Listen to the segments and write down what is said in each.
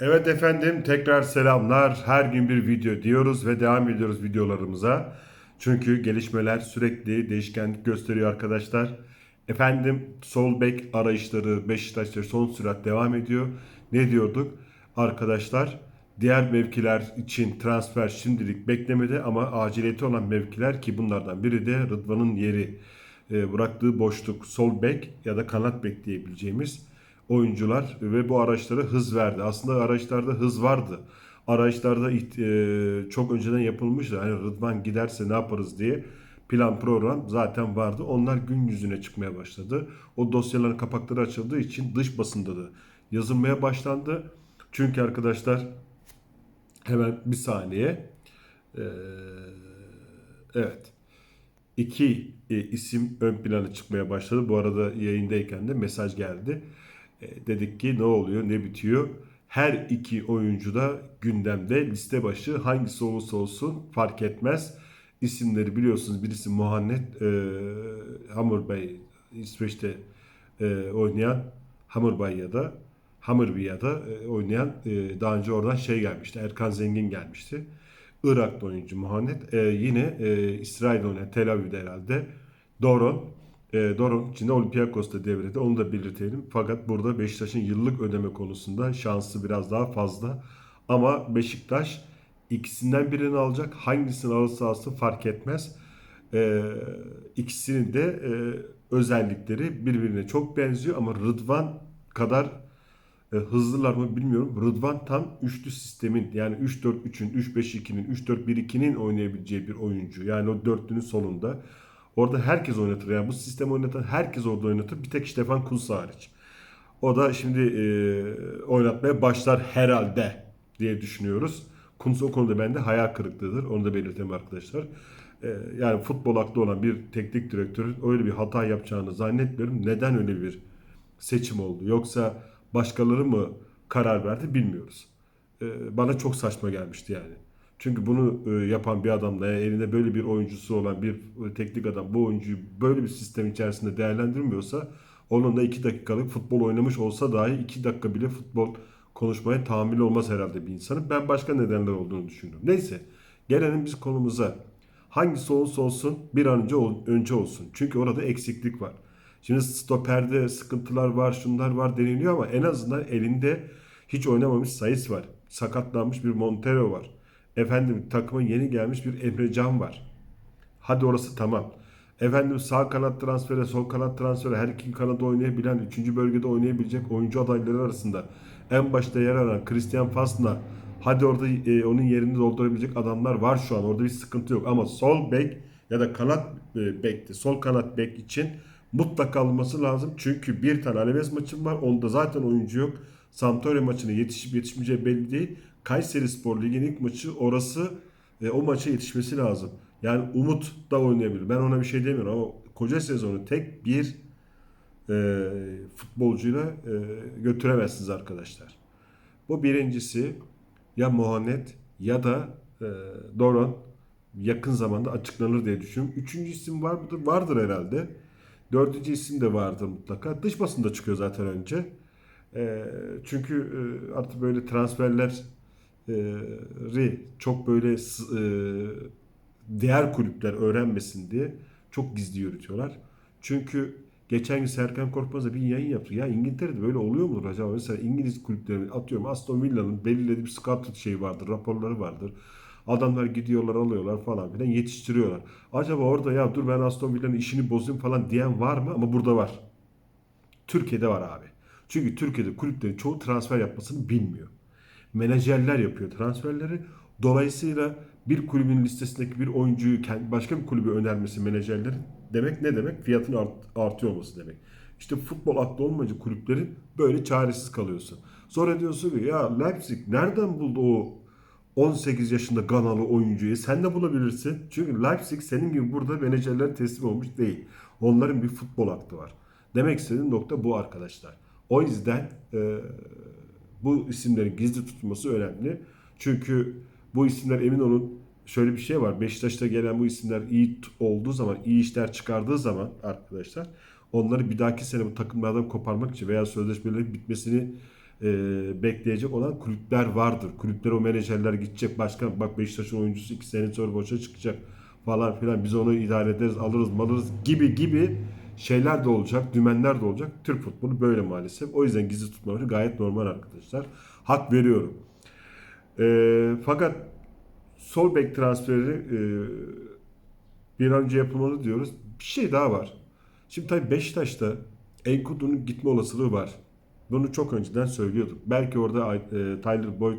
Evet efendim tekrar selamlar. Her gün bir video diyoruz ve devam ediyoruz videolarımıza. Çünkü gelişmeler sürekli değişkenlik gösteriyor arkadaşlar. Efendim sol bek arayışları Beşiktaş'ta son sürat devam ediyor. Ne diyorduk? Arkadaşlar diğer mevkiler için transfer şimdilik beklemede ama aciliyeti olan mevkiler ki bunlardan biri de Rıdvan'ın yeri e, bıraktığı boşluk sol bek ya da kanat bek diyebileceğimiz oyuncular ve bu araçlara hız verdi. Aslında araçlarda hız vardı. Araçlarda e, çok önceden yapılmıştı. Hani Rıdvan giderse ne yaparız diye plan program zaten vardı. Onlar gün yüzüne çıkmaya başladı. O dosyaların kapakları açıldığı için dış basında da yazılmaya başlandı. Çünkü arkadaşlar hemen bir saniye. Ee, evet. İki e, isim ön plana çıkmaya başladı. Bu arada yayındayken de mesaj geldi. E, dedik ki ne oluyor, ne bitiyor? Her iki oyuncu da gündemde liste başı hangisi olursa olsun fark etmez. İsimleri biliyorsunuz birisi Muhammed e, Hamurbey İsveç'te e, oynayan Hamurbeya'da Hamurbeya'da e, oynayan e, daha önce oradan şey gelmişti. Erkan Zengin gelmişti. Irak'ta oyuncu Muhammed. E, yine e, İsrail'de oynayan Tel Aviv'de herhalde Doron. E, Doron içinde Olympiakos'ta devrede. Onu da belirtelim. Fakat burada Beşiktaş'ın yıllık ödeme konusunda şansı biraz daha fazla. Ama Beşiktaş ikisinden birini alacak. Hangisini alırsa alsın fark etmez. E, ikisinin de e, özellikleri birbirine çok benziyor ama Rıdvan kadar e, hızlılar mı bilmiyorum. Rıdvan tam üçlü sistemin yani 3-4-3'ün, 3-5-2'nin, 3-4-1-2'nin oynayabileceği bir oyuncu. Yani o dörtlünün solunda. Orada herkes oynatır. Yani bu sistemi oynatan herkes orada oynatır. Bir tek Stefan Kuntz hariç. O da şimdi e, oynatmaya başlar herhalde diye düşünüyoruz. Kuntz o konuda bende hayal kırıklığıdır. Onu da belirteyim arkadaşlar. E, yani futbol aklı olan bir teknik direktörün öyle bir hata yapacağını zannetmiyorum. Neden öyle bir seçim oldu? Yoksa başkaları mı karar verdi bilmiyoruz. E, bana çok saçma gelmişti yani. Çünkü bunu e, yapan bir adamla elinde böyle bir oyuncusu olan bir e, teknik adam bu oyuncuyu böyle bir sistem içerisinde değerlendirmiyorsa onun da 2 dakikalık futbol oynamış olsa dahi 2 dakika bile futbol konuşmaya tahammülü olmaz herhalde bir insanın. Ben başka nedenler olduğunu düşünüyorum. Neyse gelelim biz konumuza. Hangisi olursa olsun bir an önce, önce olsun. Çünkü orada eksiklik var. Şimdi stoperde sıkıntılar var, şunlar var deniliyor ama en azından elinde hiç oynamamış Sayıs var. Sakatlanmış bir Montero var. Efendim takıma yeni gelmiş bir Emre Can var. Hadi orası tamam. Efendim sağ kanat transferi, sol kanat transferi her iki kanada oynayabilen, üçüncü bölgede oynayabilecek oyuncu adayları arasında en başta yer alan Christian Fasna hadi orada e, onun yerini doldurabilecek adamlar var şu an. Orada bir sıkıntı yok ama sol bek ya da kanat e, bekti. Sol kanat bek için mutlaka alınması lazım. Çünkü bir tane Alaves maçım var. Onda zaten oyuncu yok. Sampdoria maçına yetişip yetişmeyeceği belli değil. Kayseri Spor Lig'in ilk maçı orası e, o maça yetişmesi lazım. Yani Umut da oynayabilir. Ben ona bir şey demiyorum ama koca sezonu tek bir e, futbolcuyla e, götüremezsiniz arkadaşlar. Bu birincisi ya Muhammed ya da e, Doron yakın zamanda açıklanır diye düşünüyorum. Üçüncü isim var mıdır? Vardır herhalde. Dördüncü isim de vardır mutlaka. Dış basında çıkıyor zaten önce. E, çünkü e, artık böyle transferler e, çok böyle e, diğer kulüpler öğrenmesin diye çok gizli yürütüyorlar. Çünkü geçen gün Serkan Korkmaz'la bir yayın yaptı. Ya İngiltere'de böyle oluyor mudur acaba? Mesela İngiliz kulüplerinin atıyorum Aston Villa'nın belirlediği bir scout şeyi vardır, raporları vardır. Adamlar gidiyorlar alıyorlar falan filan yetiştiriyorlar. Acaba orada ya dur ben Aston Villa'nın işini bozayım falan diyen var mı? Ama burada var. Türkiye'de var abi. Çünkü Türkiye'de kulüplerin çoğu transfer yapmasını bilmiyor. Menajerler yapıyor transferleri. Dolayısıyla bir kulübün listesindeki bir oyuncuyu başka bir kulübe önermesi menajerlerin demek ne demek? Fiyatın art, artıyor olması demek. İşte futbol aklı olmayınca kulüplerin böyle çaresiz kalıyorsun. Sonra diyorsun ki ya Leipzig nereden buldu o 18 yaşında Ganalı oyuncuyu? Sen de bulabilirsin. Çünkü Leipzig senin gibi burada menajerler teslim olmuş değil. Onların bir futbol aklı var. Demek istediğim nokta bu arkadaşlar. O yüzden e, bu isimlerin gizli tutulması önemli. Çünkü bu isimler emin olun şöyle bir şey var. Beşiktaş'ta gelen bu isimler iyi olduğu zaman, iyi işler çıkardığı zaman arkadaşlar onları bir dahaki sene bu takımlardan koparmak için veya sözleşmelerin bitmesini e, bekleyecek olan kulüpler vardır. Kulüpler o menajerler gidecek. Başkan bak Beşiktaş'ın oyuncusu 2 sene sonra boşa çıkacak falan filan. Biz onu idare ederiz, alırız, malırız gibi gibi şeyler de olacak, dümenler de olacak. Türk futbolu böyle maalesef. O yüzden gizli tutmaları gayet normal arkadaşlar. Hak veriyorum. E, fakat sol bek transferi e, bir an önce yapılmalı diyoruz. Bir şey daha var. Şimdi tabii Beşiktaş'ta Enkudu'nun gitme olasılığı var. Bunu çok önceden söylüyorduk. Belki orada e, Tyler Boyd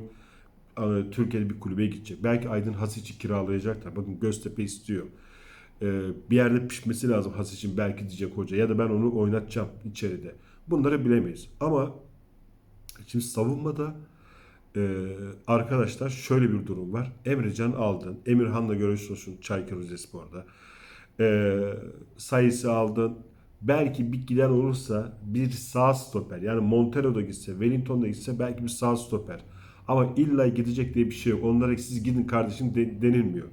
e, Türkiye'de bir kulübe gidecek. Belki Aydın Hasic'i kiralayacaklar. Bakın Göztepe istiyor. E, bir yerde pişmesi lazım Hasic'in belki diyecek hoca. Ya da ben onu oynatacağım içeride. Bunları bilemeyiz. Ama şimdi savunmada e, arkadaşlar şöyle bir durum var. Emrecan aldın. Emirhan'la görüşüyorsun Çaykur Rizespor'da. E, sayısı aldın. Belki bir giden olursa bir sağ stoper yani Montero da gitse, Wellington da gitse belki bir sağ stoper. Ama illa gidecek diye bir şey yok. Onlara siz gidin kardeşim de- denilmiyor.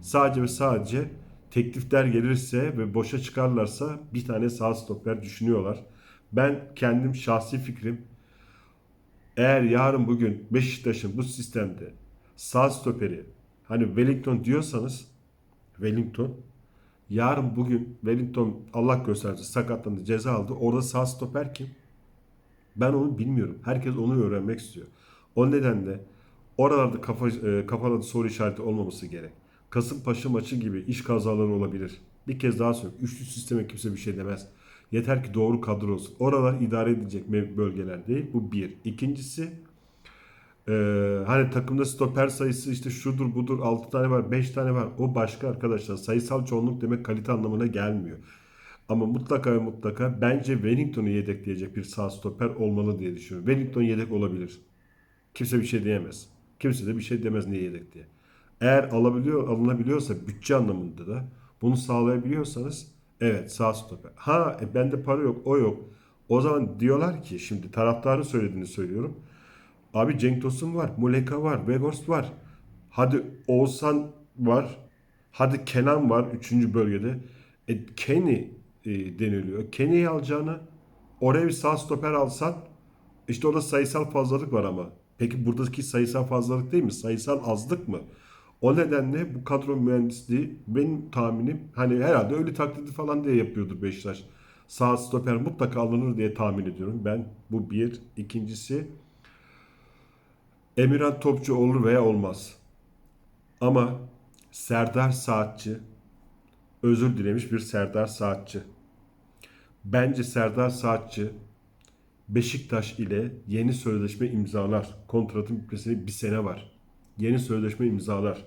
Sadece ve sadece teklifler gelirse ve boşa çıkarlarsa bir tane sağ stoper düşünüyorlar. Ben kendim şahsi fikrim eğer yarın bugün Beşiktaş'ın bu sistemde sağ stoperi hani Wellington diyorsanız Wellington yarın bugün Wellington Allah göstersin sakatlandı ceza aldı. Orada sağ stoper kim? Ben onu bilmiyorum. Herkes onu öğrenmek istiyor. O nedenle oralarda kafa, e, kafalarda soru işareti olmaması gerek. Kasımpaşa maçı gibi iş kazaları olabilir. Bir kez daha söylüyorum. Üçlü sisteme kimse bir şey demez. Yeter ki doğru kadro olsun. Oralar idare edilecek bölgeler değil. Bu bir. İkincisi e, hani takımda stoper sayısı işte şudur budur 6 tane var 5 tane var. O başka arkadaşlar. Sayısal çoğunluk demek kalite anlamına gelmiyor. Ama mutlaka ve mutlaka bence Wellington'u yedekleyecek bir sağ stoper olmalı diye düşünüyorum. Wellington yedek olabilir. Kimse bir şey diyemez. Kimse de bir şey demez niye yedek diye. Eğer alabiliyor, alınabiliyorsa bütçe anlamında da bunu sağlayabiliyorsanız evet sağ stoper. Ha e, bende para yok o yok. O zaman diyorlar ki şimdi taraftarın söylediğini söylüyorum. Abi Cenk Tosun var, Muleka var, Weghorst var. Hadi Oğuzhan var. Hadi Kenan var 3. bölgede. E, Kenny e, deniliyor. Kenny'yi alacağına oraya bir sağ stoper alsan işte orada sayısal fazlalık var ama. Peki buradaki sayısal fazlalık değil mi? Sayısal azlık mı? O nedenle bu kadro mühendisliği benim tahminim hani herhalde ölü taklidi falan diye yapıyordur Beşiktaş. Sağ stoper mutlaka alınır diye tahmin ediyorum. Ben bu bir. İkincisi Emirhan Topçu olur veya olmaz. Ama Serdar Saatçi özür dilemiş bir Serdar Saatçi. Bence Serdar Saatçi Beşiktaş ile yeni sözleşme imzalar. Kontratın bitmesine bir sene var. Yeni sözleşme imzalar.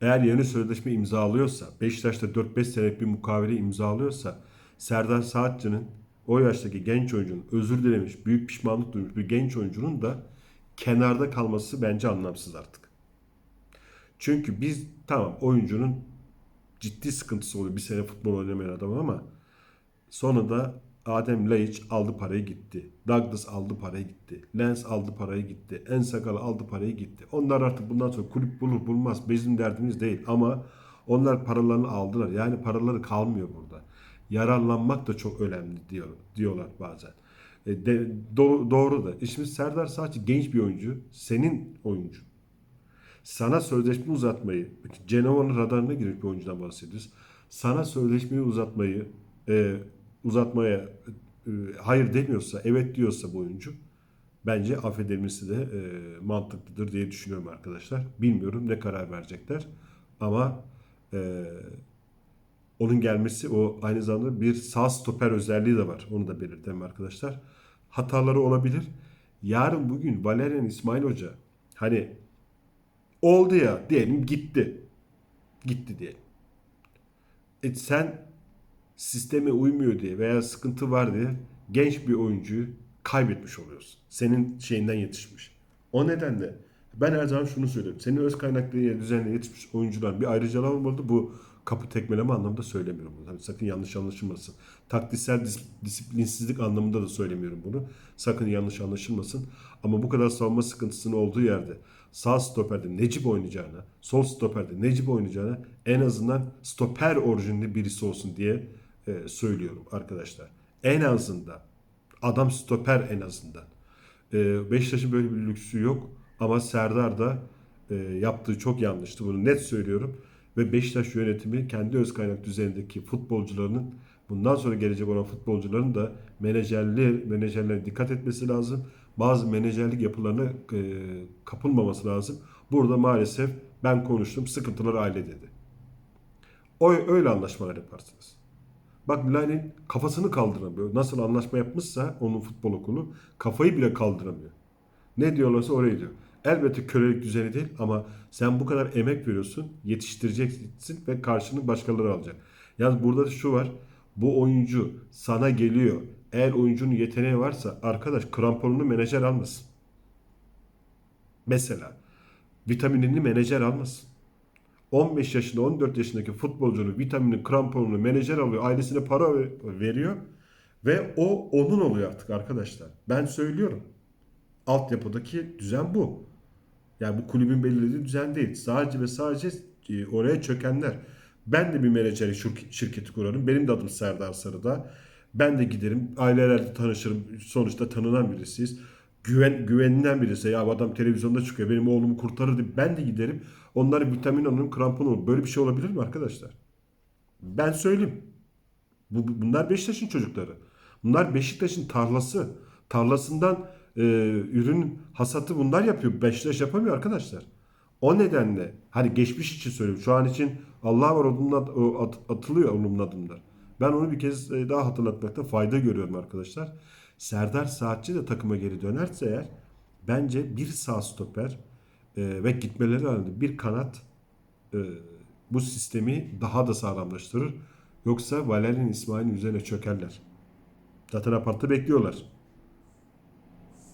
Eğer yeni sözleşme imzalıyorsa, Beşiktaş'ta 4-5 senelik bir mukavele imzalıyorsa, Serdar Saatçı'nın o yaştaki genç oyuncunun özür dilemiş, büyük pişmanlık duymuş bir genç oyuncunun da kenarda kalması bence anlamsız artık. Çünkü biz tamam oyuncunun ciddi sıkıntısı oluyor bir sene futbol oynamayan adam ama sonra da Adem Laiç aldı parayı gitti. Douglas aldı parayı gitti. Lens aldı parayı gitti. Ensakal aldı parayı gitti. Onlar artık bundan sonra kulüp bulur bulmaz bizim derdimiz değil ama onlar paralarını aldılar. Yani paraları kalmıyor burada. Yararlanmak da çok önemli diyor, diyorlar bazen. E, de, do- doğru da. E şimdi Serdar Saatçi genç bir oyuncu. Senin oyuncu. Sana sözleşme uzatmayı, Cenova'nın radarına girmiş bir oyuncudan bahsediyoruz. Sana sözleşmeyi uzatmayı, e, uzatmaya e, hayır demiyorsa, evet diyorsa bu oyuncu, bence affedilmesi de e, mantıklıdır diye düşünüyorum arkadaşlar. Bilmiyorum ne karar verecekler ama e, onun gelmesi o aynı zamanda bir sağ stoper özelliği de var. Onu da belirtelim arkadaşlar. Hataları olabilir. Yarın bugün Valerian İsmail Hoca hani oldu ya diyelim gitti. Gitti diyelim. E sen sisteme uymuyor diye veya sıkıntı var diye genç bir oyuncuyu kaybetmiş oluyorsun. Senin şeyinden yetişmiş. O nedenle ben her zaman şunu söylüyorum. Senin öz kaynaklı düzenle yetişmiş oyuncular bir ayrıcalığı olmalı. Bu kapı tekmeleme anlamında söylemiyorum bunu. Tabii sakın yanlış anlaşılmasın. Taktiksel dis- disiplinsizlik anlamında da söylemiyorum bunu. Sakın yanlış anlaşılmasın. Ama bu kadar savunma sıkıntısının olduğu yerde sağ stoperde Necip oynayacağına, sol stoperde Necip oynayacağına en azından stoper orijinli birisi olsun diye e, söylüyorum arkadaşlar. En azından adam stoper en azından. E, Beşiktaş'ın böyle bir lüksü yok. Ama Serdar da e, yaptığı çok yanlıştı. Bunu net söylüyorum. Ve Beşiktaş yönetimi kendi öz kaynak düzenindeki futbolcularının bundan sonra gelecek olan futbolcuların da menajerli menajerlere dikkat etmesi lazım. Bazı menajerlik yapılarına e, kapılmaması lazım. Burada maalesef ben konuştum sıkıntılar aile dedi. O öyle anlaşmalar yaparsınız. Bak Larin kafasını kaldıramıyor. Nasıl anlaşma yapmışsa onun futbol okulu kafayı bile kaldıramıyor. Ne diyorlarsa oraya diyor. Elbette kölelik düzeni değil ama sen bu kadar emek veriyorsun, yetiştireceksin ve karşını başkaları alacak. Yalnız burada da şu var. Bu oyuncu sana geliyor. Eğer oyuncunun yeteneği varsa arkadaş kramponunu menajer almasın. Mesela vitaminini menajer almasın. 15 yaşında 14 yaşındaki futbolcunun vitamini, kramponunu menajer alıyor. Ailesine para ve- veriyor. Ve o onun oluyor artık arkadaşlar. Ben söylüyorum. Altyapıdaki düzen bu. Yani bu kulübün belirlediği düzen değil. Sadece ve sadece e, oraya çökenler. Ben de bir menajeri şirk- şirketi kurarım. Benim de adım Serdar Sarı'da. Ben de giderim. Ailelerle tanışırım. Sonuçta tanınan birisiyiz. Güven, güvenilen birisi. Ya bu adam televizyonda çıkıyor. Benim oğlumu kurtarır diye. Ben de giderim. Onlara vitamin alırım, krampon alırım. Böyle bir şey olabilir mi arkadaşlar? Ben söyleyeyim. Bu, bu- bunlar Beşiktaş'ın çocukları. Bunlar Beşiktaş'ın tarlası. Tarlasından e, ürün hasatı bunlar yapıyor. Beşiktaş yapamıyor arkadaşlar. O nedenle hani geçmiş için söylüyorum. Şu an için Allah var onun ad- at- atılıyor onun adımlar. Ben onu bir kez e, daha hatırlatmakta fayda görüyorum arkadaşlar. Serdar Saatçi de takıma geri dönerse eğer bence bir sağ stoper e, ve gitmeleri halinde bir kanat e, bu sistemi daha da sağlamlaştırır. Yoksa Valerian İsmail'in üzerine çökerler. Zaten apartta bekliyorlar.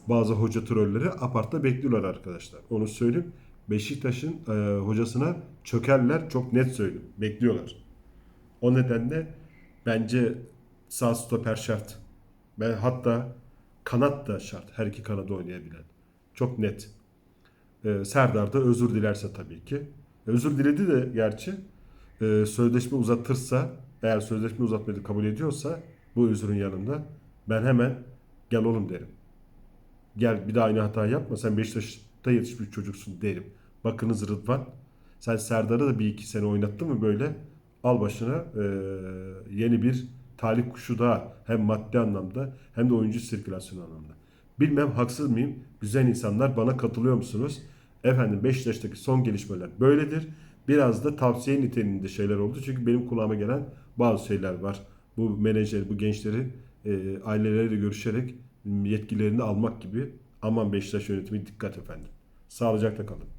Bazı hoca trolleri apartta bekliyorlar arkadaşlar. Onu söyleyeyim. Beşiktaş'ın e, hocasına çökerler. Çok net söyleyeyim. Bekliyorlar. O nedenle bence sağ stoper şart. Ben hatta kanat da şart. Her iki kanadı oynayabilen. Çok net. Ee, Serdar da özür dilerse tabii ki. Özür diledi de gerçi. Ee, sözleşme uzatırsa, eğer sözleşme uzatmayı kabul ediyorsa bu özrün yanında ben hemen gel oğlum derim. Gel bir daha aynı hata yapma. Sen Beşiktaş'ta yetişmiş çocuksun derim. Bakınız Rıdvan. Sen Serdar'ı da bir iki sene oynattın mı böyle? Al başına ee, yeni bir talih kuşu daha. Hem maddi anlamda hem de oyuncu sirkülasyonu anlamda. Bilmem haksız mıyım? Güzel insanlar bana katılıyor musunuz? Efendim Beşiktaş'taki son gelişmeler böyledir. Biraz da tavsiye niteliğinde şeyler oldu. Çünkü benim kulağıma gelen bazı şeyler var. Bu menajer, bu gençleri e, aileleriyle görüşerek yetkilerini almak gibi. Aman Beşiktaş yönetimi dikkat efendim. Sağlıcakla kalın.